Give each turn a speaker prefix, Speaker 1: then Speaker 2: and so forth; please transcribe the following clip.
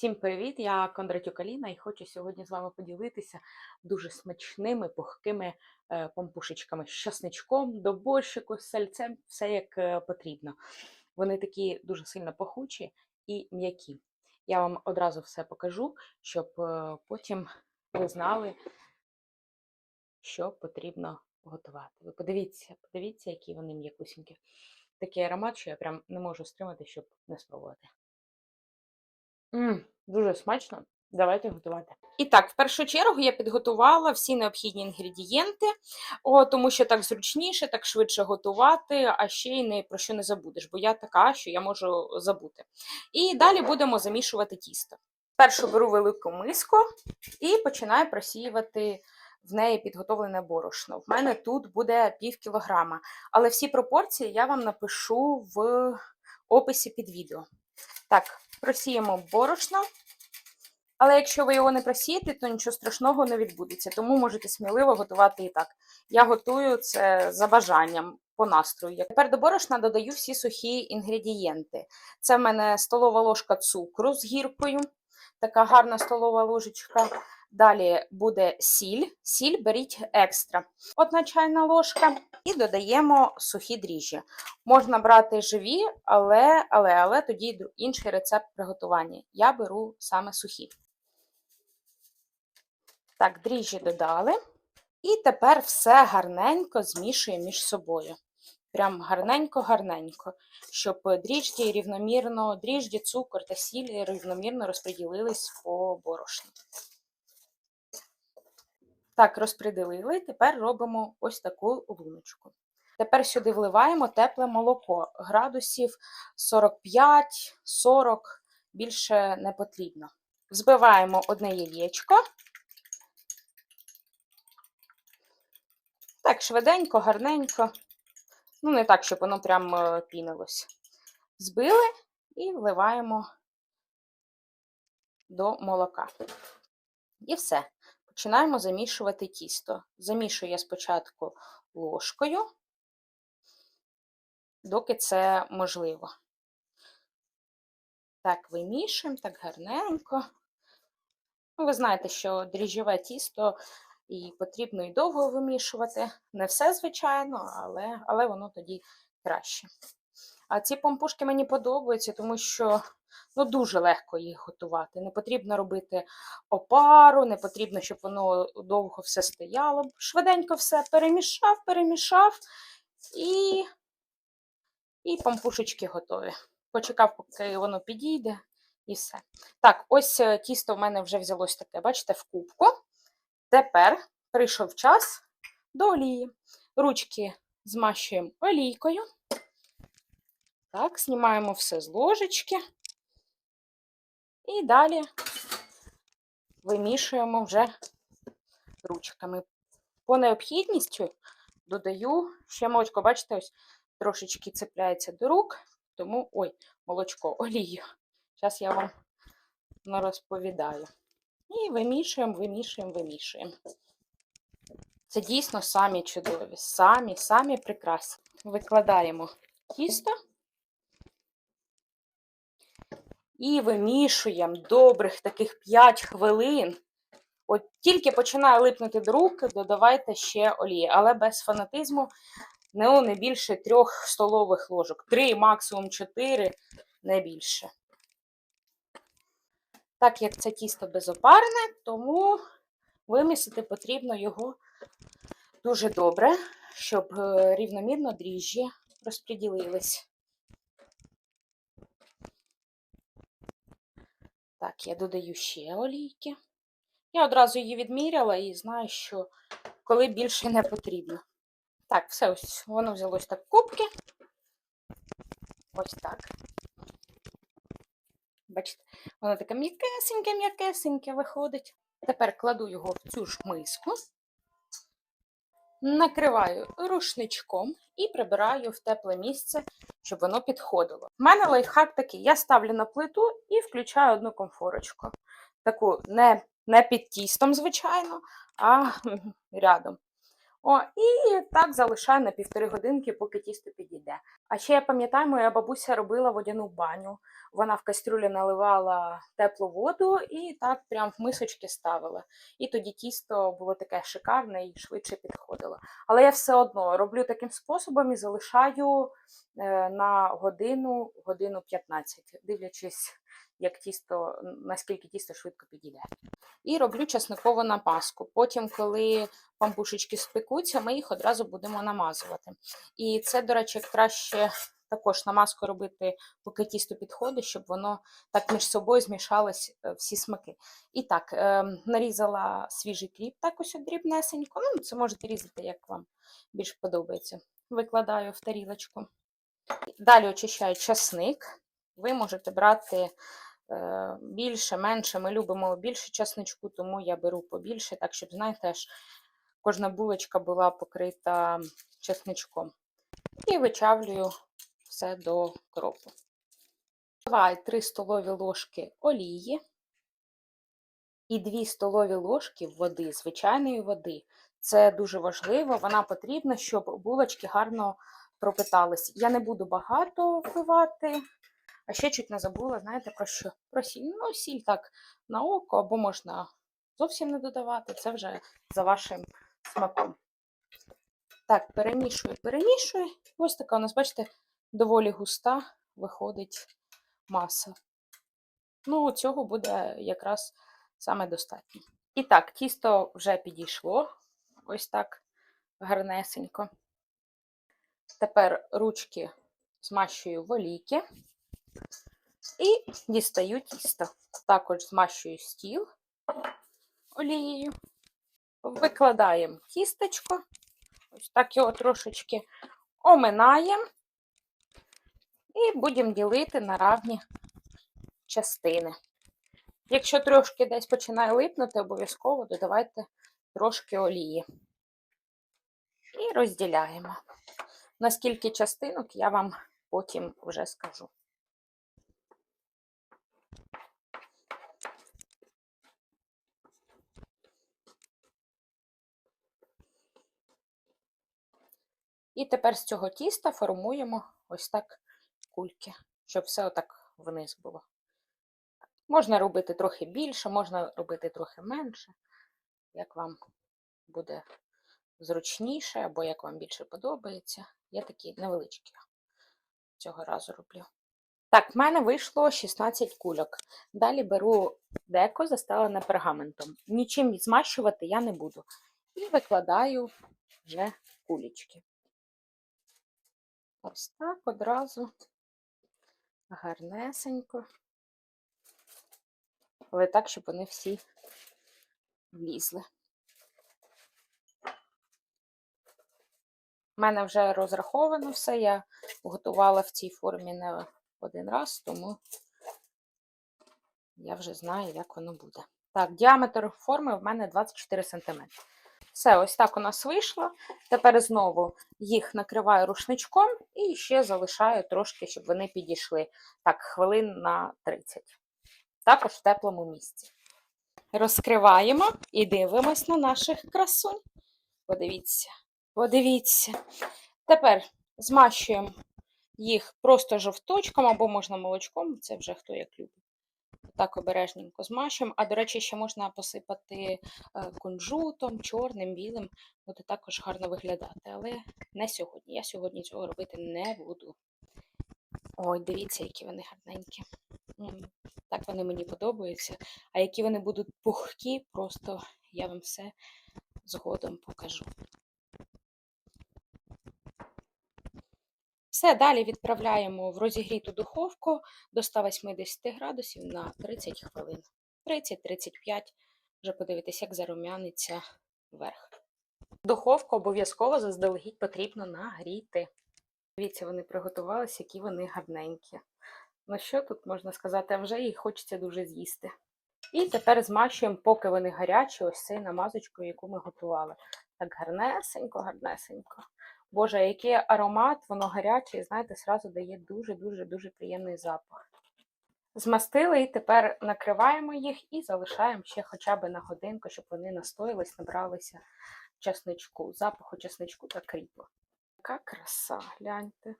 Speaker 1: Всім привіт! Я Кондратюк Аліна і хочу сьогодні з вами поділитися дуже смачними пухкими е, пампушечками з часничком, до борщику, з сальцем, все як е, потрібно. Вони такі дуже сильно пахучі і м'які. Я вам одразу все покажу, щоб е, потім ви знали, що потрібно готувати. Ви подивіться, подивіться, які вони м'якусінькі. Такий аромат, що я прям не можу стримати, щоб не спробувати. М, дуже смачно. Давайте готувати. І так, в першу чергу я підготувала всі необхідні інгредієнти, о, тому що так зручніше, так швидше готувати, а ще й не про що не забудеш, бо я така, що я можу забути. І далі будемо замішувати тісто. Першу беру велику миску і починаю просіювати в неї підготовлене борошно. В мене тут буде пів кілограма, але всі пропорції я вам напишу в описі під відео. Так, просіємо борошно. Але якщо ви його не просієте, то нічого страшного не відбудеться. Тому можете сміливо готувати і так. Я готую це за бажанням, по настрою. Тепер до борошна додаю всі сухі інгредієнти. Це в мене столова ложка цукру з гіркою, така гарна столова ложечка. Далі буде сіль. Сіль беріть екстра. Одна чайна ложка. І додаємо сухі дріжджі. Можна брати живі, але, але, але тоді інший рецепт приготування. Я беру саме сухі. Так, дріжджі додали. І тепер все гарненько змішуємо між собою. Прям гарненько-гарненько, щоб дріжджі рівномірно, дріжджі, цукор та сіль рівномірно розподілились по борошну. Так, розподілили. Тепер робимо ось таку луночку. Тепер сюди вливаємо тепле молоко. Градусів 45-40, більше не потрібно. Взбиваємо одне яєчко. Так, швиденько, гарненько. Ну, не так, щоб воно прям е, пінилось. Збили і вливаємо до молока. І все. Починаємо замішувати тісто. Замішую я спочатку ложкою, доки це можливо. Так, вимішуємо, так гарненько. Ну, ви знаєте, що дріжджове тісто і потрібно і довго вимішувати. Не все, звичайно, але, але воно тоді краще. А ці помпушки мені подобаються, тому що ну, дуже легко їх готувати. Не потрібно робити опару, не потрібно, щоб воно довго все стояло. Швиденько все перемішав, перемішав і, і помпушечки готові. Почекав, поки воно підійде, і все. Так, ось е, тісто в мене вже взялось таке, бачите, в кубку. Тепер прийшов час до олії. Ручки змащуємо олійкою. Так, знімаємо все з ложечки. І далі вимішуємо вже ручками. По необхідністю додаю ще молочко. Бачите, ось трошечки цепляється до рук, тому ой, молочко, олію. Зараз я вам не розповідаю. І вимішуємо, вимішуємо, вимішуємо. Це дійсно самі чудові, самі, самі прекрасні. Викладаємо тісто і вимішуємо добрих таких 5 хвилин. От тільки починає липнути до рук, додавайте ще олії, але без фанатизму ну, не більше трьох столових ложок. Три, максимум 4, не більше. Так як це тісто безопарне, тому вимісити потрібно його дуже добре, щоб е, рівномірно дріжджі розподілились. Так, я додаю ще олійки. Я одразу її відміряла і знаю, що коли більше не потрібно. Так, все, ось воно взялось так в кубки. Ось так. Бачите, воно таке м'якесеньке, м'якесеньке виходить. Тепер кладу його в цю ж миску, накриваю рушничком і прибираю в тепле місце, щоб воно підходило. У мене лайфхак такий: я ставлю на плиту і включаю одну комфорочку. Таку не, не під тістом, звичайно, а рядом. О, і так залишаю на півтори годинки, поки тісто підійде. А ще я пам'ятаю, моя бабуся робила водяну баню. Вона в кастрюлі наливала теплу воду і так прям в мисочки ставила. І тоді тісто було таке шикарне і швидше підходило. Але я все одно роблю таким способом і залишаю е, на годину, годину 15, дивлячись, як тісто, наскільки тісто швидко підійде. І роблю часникову напаску. Потім, коли пампушечки спекуться, ми їх одразу будемо намазувати. І це, до речі, краще також намазку робити, поки тісто підходить, щоб воно так між собою змішались е, всі смаки. І так, е, нарізала свіжий кріп, так ось дрібнесенько. Ну, це можете різати, як вам більш подобається. Викладаю в тарілочку. Далі очищаю часник. Ви можете брати більше, менше. Ми любимо більше часничку, тому я беру побільше, так щоб, знаєте, аж кожна булочка була покрита чесничком. І вичавлюю все до кропу. Давай 3 столові ложки олії і 2 столові ложки води, звичайної води. Це дуже важливо, вона потрібна, щоб булочки гарно пропитались. Я не буду багато вливати, а ще чуть не забула, знаєте, про що? Про сіль. Ну, сіль так на око, або можна зовсім не додавати, це вже за вашим смаком. Так, перемішую, перемішую. Ось така у нас, бачите, доволі густа виходить маса. Ну, цього буде якраз саме достатньо. І так, тісто вже підійшло. Ось так гарнесенько. Тепер ручки змащую в олійки і дістаю тісто. Також змащую стіл олією. Викладаємо тістечко. Ось так його трошечки оминаємо. І будемо ділити на равні частини. Якщо трошки десь починає липнути, обов'язково додавайте трошки олії. І розділяємо. Наскільки частинок, я вам потім вже скажу. І тепер з цього тіста формуємо ось так кульки, щоб все отак вниз було. Можна робити трохи більше, можна робити трохи менше, як вам буде зручніше, або як вам більше подобається. Я такі невеличкі цього разу роблю. Так, в мене вийшло 16 кульок. Далі беру деко, застелене пергаментом. Нічим змащувати я не буду. І викладаю вже кулечки. Ось так одразу гарнесенько. Але так, щоб вони всі влізли. У мене вже розраховано все, я готувала в цій формі не один раз, тому я вже знаю, як воно буде. Так, діаметр форми в мене 24 см. Все, ось так у нас вийшло. Тепер знову їх накриваю рушничком і ще залишаю трошки, щоб вони підійшли. Так, хвилин на 30. Також в теплому місці. Розкриваємо і дивимось на наших красунь. Подивіться, подивіться. Тепер змащуємо їх просто жовточком або можна молочком, це вже хто як любить. Так обережненько змащуємо. А, до речі, ще можна посипати е, кунжутом, чорним, білим, буде також гарно виглядати. Але не сьогодні. Я сьогодні цього робити не буду. Ой, дивіться, які вони гарненькі. Так вони мені подобаються. А які вони будуть пухкі, просто я вам все згодом покажу. Все, далі відправляємо в розігріту духовку до 180 градусів на 30 хвилин. 30-35, вже подивитися, як зарум'яниться верх. Духовку обов'язково заздалегідь потрібно нагріти. Дивіться, вони приготувалися, які вони гарненькі. Ну що тут можна сказати, а вже їх хочеться дуже з'їсти. І тепер змащуємо, поки вони гарячі, ось цією намазочкою, яку ми готували. Так гарнесенько, гарнесенько. Боже, який аромат, воно гаряче, і знаєте, зразу дає дуже-дуже-дуже приємний запах. Змастили і тепер накриваємо їх і залишаємо ще хоча б на годинку, щоб вони настоїлись, набралися часничку, запаху часничку та кріпу. Така краса, гляньте.